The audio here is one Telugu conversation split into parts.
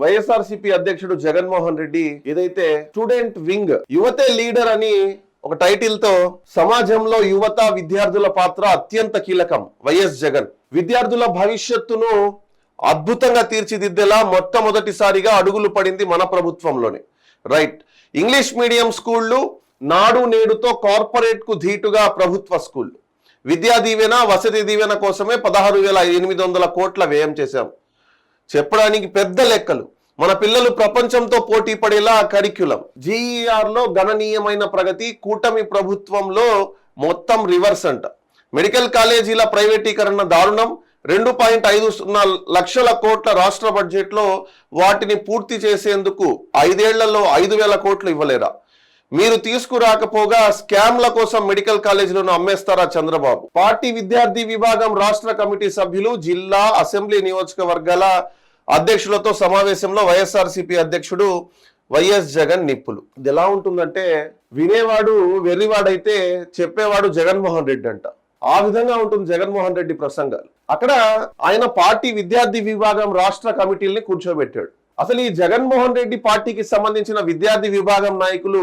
వైఎస్ఆర్సీపీ అధ్యక్షుడు జగన్మోహన్ రెడ్డి ఏదైతే స్టూడెంట్ వింగ్ యువతే లీడర్ అని ఒక టైటిల్తో సమాజంలో యువత విద్యార్థుల పాత్ర అత్యంత కీలకం వైఎస్ జగన్. విద్యార్థుల భవిష్యత్తును అద్భుతంగా తీర్చిదిద్దేలా మొట్టమొదటిసారిగా అడుగులు పడింది మన ప్రభుత్వంలోనే. రైట్ ఇంగ్లీష్ మీడియం స్కూళ్ళు నాడు నేడుతో కార్పొరేట్కు ధీటుగా ప్రభుత్వ స్కూళ్ళు. విద్యా దీవెన వసతి దీవెన కోసమే పదహారు వేల ఎనిమిది వందల కోట్ల వ్యయం చేశాం. చెప్పడానికి పెద్ద లెక్కలు. మన పిల్లలు ప్రపంచంతో పోటీ పడేలా కరిక్యులం. జీఈఆర్లో గణనీయమైన ప్రగతి కూటమి ప్రభుత్వంలో మొత్తం రివర్స్ అంట. మెడికల్ కాలేజీల ప్రైవేటీకరణ దారుణం. రెండు పాయింట్ ఐదు సున్నా లక్షల కోట్ల రాష్ట్ర బడ్జెట్లో వాటిని పూర్తి చేసేందుకు ఐదేళ్ళలో ఐదు వేల కోట్లు ఇవ్వలేరా? మీరు తీసుకురాకపోగా స్కామ్ల కోసం మెడికల్ కాలేజీలను అమ్మేస్తారా చంద్రబాబు? పార్టీ విద్యార్థి విభాగం రాష్ట్ర కమిటీ సభ్యులు జిల్లా అసెంబ్లీ నియోజకవర్గాల అధ్యక్షులతో సమావేశంలో వైఎస్ఆర్సీపీ అధ్యక్షుడు వైఎస్ జగన్ నిప్పులు. ఇది ఎలా ఉంటుందంటే వినేవాడు వెర్రివాడైతే చెప్పేవాడు జగన్మోహన్ రెడ్డి అంట. ఆ విధంగా ఉంటుంది జగన్మోహన్ రెడ్డి ప్రసంగాలు. అక్కడ ఆయన పార్టీ విద్యార్థి విభాగం రాష్ట్ర కమిటీల్ని కూర్చోబెట్టాడు. అసలు ఈ జగన్మోహన్ రెడ్డి పార్టీకి సంబంధించిన విద్యార్థి విభాగం నాయకులు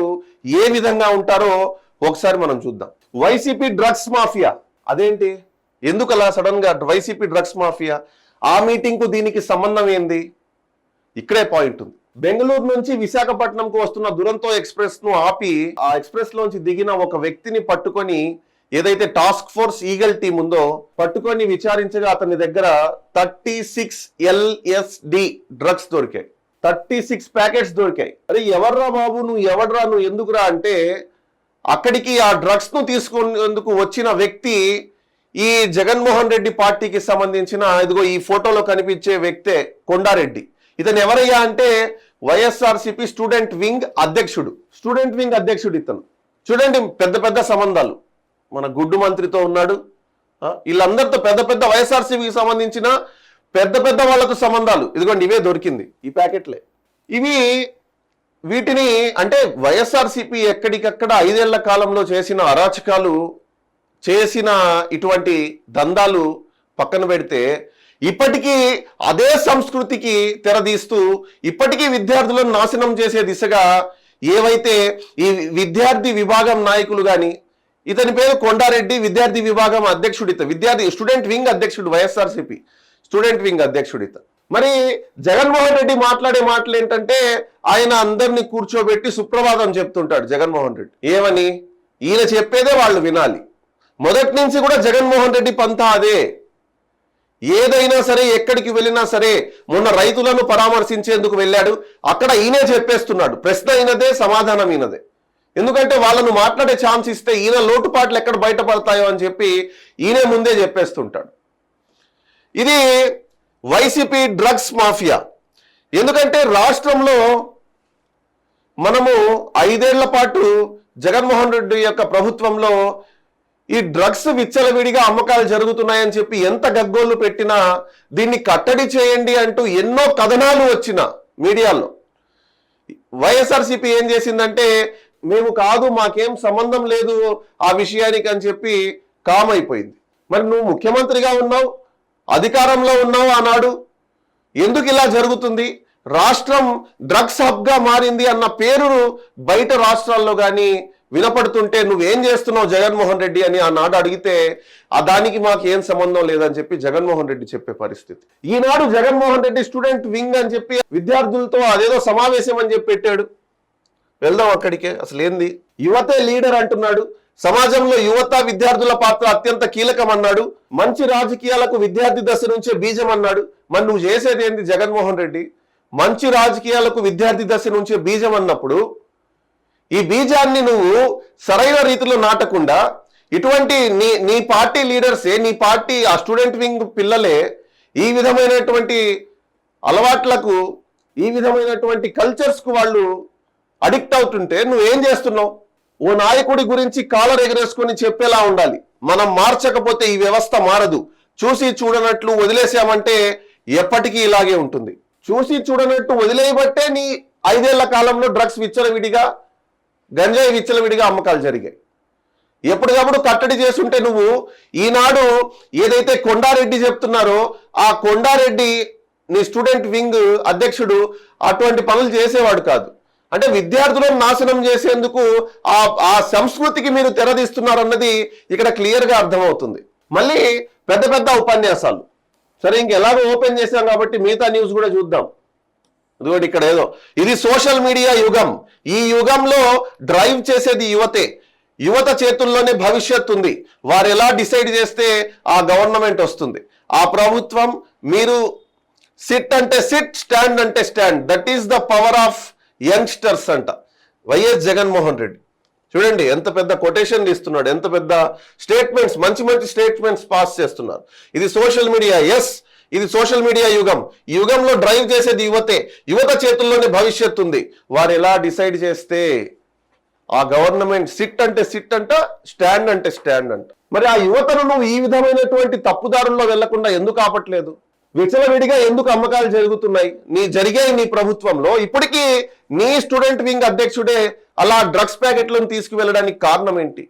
ఏ విధంగా ఉంటారో ఒకసారి మనం చూద్దాం. YCP drugs mafia. అదేంటి? ఎందుకు అలా సడన్గా వైసీపీ డ్రగ్స్ మాఫియా? ఆ మీటింగ్కు దీనికి సంబంధం ఏంది? ఇక్కడే పాయింట్ ఉంది. బెంగళూరు నుంచి విశాఖపట్నంకు వస్తున్న దురంతో ఎక్స్ప్రెస్ను ఆపి ఆ ఎక్స్ప్రెస్ లోంచి దిగిన ఒక వ్యక్తిని పట్టుకొని ఏదైతే టాస్క్ ఫోర్స్ ఈగల్ టీం ఉందో పట్టుకొని విచారించగా అతని దగ్గర థర్టీ సిక్స్ ఎల్ఎస్డి డ్రగ్స్ దొరికాయి. థర్టీ సిక్స్ ప్యాకెట్స్ దొరికాయి. అరే ఎవర్రా బాబు నువ్వు ఎవడ్రా నువ్వు ఎందుకురా అంటే అక్కడికి ఆ డ్రగ్స్ను తీసుకునేందుకు వచ్చిన వ్యక్తి ఈ జగన్మోహన్ రెడ్డి పార్టీకి సంబంధించిన ఇదిగో ఈ ఫోటోలో కనిపించే వ్యక్తే కొండారెడ్డి. ఇతను ఎవరయ్యా అంటే వైఎస్ఆర్సిపి స్టూడెంట్ వింగ్ అధ్యక్షుడు. స్టూడెంట్ వింగ్ అధ్యక్షుడు ఇతను. చూడండి పెద్ద పెద్ద సంబంధాలు. మన గుడ్డు మంత్రితో ఉన్నాడు. వీళ్ళందరితో పెద్ద పెద్ద వైఎస్ఆర్సీపీకి సంబంధించిన పెద్ద పెద్ద వాళ్ళతో సంబంధాలు. ఇదిగోండి ఇవే దొరికింది ఈ ప్యాకెట్లే. ఇవి వీటిని అంటే వైఎస్ఆర్సీపీ ఎక్కడికక్కడ ఐదేళ్ళ కాలంలో చేసిన అరాచకాలు చేసిన ఇటువంటి దందాలు పక్కన పెడితే ఇప్పటికీ అదే సంస్కృతికి తెరదీస్తూ ఇప్పటికీ విద్యార్థులను నాశనం చేసే దిశగా ఏవైతే ఈ విద్యార్థి విభాగం నాయకులు కానీ ఇతని పేరు కొండారెడ్డి విద్యార్థి విభాగం అధ్యక్షుడు ఇత విద్యార్థి స్టూడెంట్ వింగ్ అధ్యక్షుడు వైఎస్ఆర్సీపీ. స్టూడెంట్ వింగ్ అధ్యక్షుడు ఇత మరి జగన్మోహన్ రెడ్డి మాట్లాడే మాటలు ఏంటంటే ఆయన అందరినీ కూర్చోబెట్టి సుప్రభాతం చెప్తుంటాడు జగన్మోహన్ రెడ్డి. ఏమని? ఈయన చెప్పేదే వాళ్ళు వినాలి. మొదటి నుంచి కూడా జగన్మోహన్ రెడ్డి పంతా అదే. ఏదైనా సరే ఎక్కడికి వెళ్ళినా సరే మొన్న రైతులను పరామర్శించేందుకు వెళ్ళాడు. అక్కడ ఈయనే చెప్పేస్తున్నాడు. ప్రశ్న అయినదే సమాధానం ఈయనదే ఎందుకంటే వాళ్ళను మాట్లాడే ఛాన్స్ ఇస్తే ఈయన లోటుపాట్లు ఎక్కడ బయటపడతాయో అని చెప్పి ఈయనే ముందే చెప్పేస్తుంటాడు. ఇది వైసీపీ డ్రగ్స్ మాఫియా. ఎందుకంటే రాష్ట్రంలో మనము ఐదేళ్ళ పాటు జగన్మోహన్ రెడ్డి యొక్క ప్రభుత్వంలో ఈ డ్రగ్స్ విచ్చలవిడిగా అమ్మకాలు జరుగుతున్నాయని చెప్పి ఎంత గగ్గోళ్ళు పెట్టినా దీన్ని కట్టడి చేయండి అంటూ ఎన్నో కథనాలు వచ్చిన మీడియాలో. వైఎస్ఆర్సీపీ ఏం చేసిందంటే మేము కాదు మాకేం సంబంధం లేదు ఆ విషయానికి అని చెప్పి కామ్ అయిపోయింది. మరి నువ్వు ముఖ్యమంత్రిగా ఉన్నావు అధికారంలో ఉన్నావు ఆనాడు. ఎందుకు ఇలా జరుగుతుంది? రాష్ట్రం డ్రగ్స్ హబ్గా మారింది అన్న పేరు బయట రాష్ట్రాల్లో కానీ వినపడుతుంటే నువ్వేం చేస్తున్నావు జగన్మోహన్ రెడ్డి అని ఆనాడు అడిగితే ఆ దానికి మాకు ఏం సంబంధం లేదని చెప్పి జగన్మోహన్ రెడ్డి చెప్పే పరిస్థితి. ఈనాడు జగన్మోహన్ రెడ్డి స్టూడెంట్ వింగ్ అని చెప్పి విద్యార్థులతో అదేదో సమావేశం అని చెప్పి పెట్టాడు. వెళ్దాం అక్కడికే. అసలు ఏంది? యువతే లీడర్ అంటున్నాడు. సమాజంలో యువత విద్యార్థుల పాత్ర అత్యంత కీలకం అన్నాడు మంచి రాజకీయాలకు విద్యార్థి దశ నుంచే బీజం అన్నాడు మరి నువ్వు చేసేది ఏంది జగన్మోహన్ రెడ్డి? మంచి రాజకీయాలకు విద్యార్థి దశ నుంచే బీజం అన్నప్పుడు ఈ బీజాన్ని నువ్వు సరైన రీతిలో నాటకుండా ఇటువంటి నీ నీ పార్టీ లీడర్సే నీ పార్టీ ఆ స్టూడెంట్ వింగ్ పిల్లలే ఈ విధమైనటువంటి అలవాట్లకు ఈ విధమైనటువంటి కల్చర్స్కు వాళ్ళు అడిక్ట్ అవుతుంటే నువ్వేం చేస్తున్నావు? ఓ నాయకుడి గురించి కాలర్ ఎగరేసుకొని చెప్పేలా ఉండాలి. మనం మార్చకపోతే ఈ వ్యవస్థ మారదు. చూసి చూడనట్లు వదిలేసామంటే ఎప్పటికీ ఇలాగే ఉంటుంది. చూసి చూడనట్టు వదిలేయబట్టే నీ ఐదేళ్ళ కాలంలో డ్రగ్స్ విచ్చలవిడిగా గంజాయి విచ్చలవిడిగా అమ్మకాలు జరిగాయి. ఎప్పటికప్పుడు కట్టడి చేస్తుంటే నువ్వు ఈనాడు ఏదైతే కొండారెడ్డి చెప్తున్నారో ఆ కొండారెడ్డి నీ స్టూడెంట్ వింగ్ అధ్యక్షుడు అటువంటి పనులు చేసేవాడు కాదు. అంటే విద్యార్థులను నాశనం చేసేందుకు ఆ ఆ సంస్కృతికి మీరు తెరదీస్తున్నారన్నది ఇక్కడ క్లియర్గా అర్థమవుతుంది. మళ్ళీ పెద్ద పెద్ద ఉపన్యాసాలు. సరే ఇంకెలాగో ఓపెన్ చేశాం కాబట్టి మిగతా న్యూస్ కూడా చూద్దాం. ఇదిగోటి ఇక్కడ ఏదో ఇది సోషల్ మీడియా యుగం. ఈ యుగంలో డ్రైవ్ చేసేది యువతే. యువత చేతుల్లోనే భవిష్యత్తు ఉంది. వారు ఎలా డిసైడ్ చేస్తే ఆ గవర్నమెంట్ వస్తుంది. ఆ ప్రభుత్వం మీరు సిట్ అంటే సిట్ స్టాండ్ అంటే stand. That is the power of youngsters అంట. వైఎస్ జగన్మోహన్ రెడ్డి. చూడండి ఎంత పెద్ద కొటేషన్లు ఇస్తున్నాడు ఎంత పెద్ద స్టేట్మెంట్స్ మంచి మంచి స్టేట్మెంట్స్ పాస్ చేస్తున్నారు. ఇది సోషల్ మీడియా ఎస్ ఇది సోషల్ మీడియా యుగం. ఈ యుగంలో డ్రైవ్ చేసేది యువతే యువత చేతుల్లోనే భవిష్యత్తు ఉంది. వారు ఎలా డిసైడ్ చేస్తే ఆ గవర్నమెంట్ సిట్ అంటే సిట్ అంట స్టాండ్ అంటే స్టాండ్ అంట. మరి ఆ యువతను నువ్వు ఈ విధమైనటువంటి తప్పుదారుల్లో వెళ్ళకుండా ఎందుకు ఆపట్లేదు? విచలవిడిగా ఎందుకు అమ్మకాలు జరుగుతున్నాయి? నీ జరిగే నీ ప్రభుత్వంలో. ఇప్పటికీ నీ స్టూడెంట్ వింగ్ అధ్యక్షుడే అలా డ్రగ్స్ ప్యాకెట్లను తీసుకువెళ్ళడానికి కారణం ఏంటి?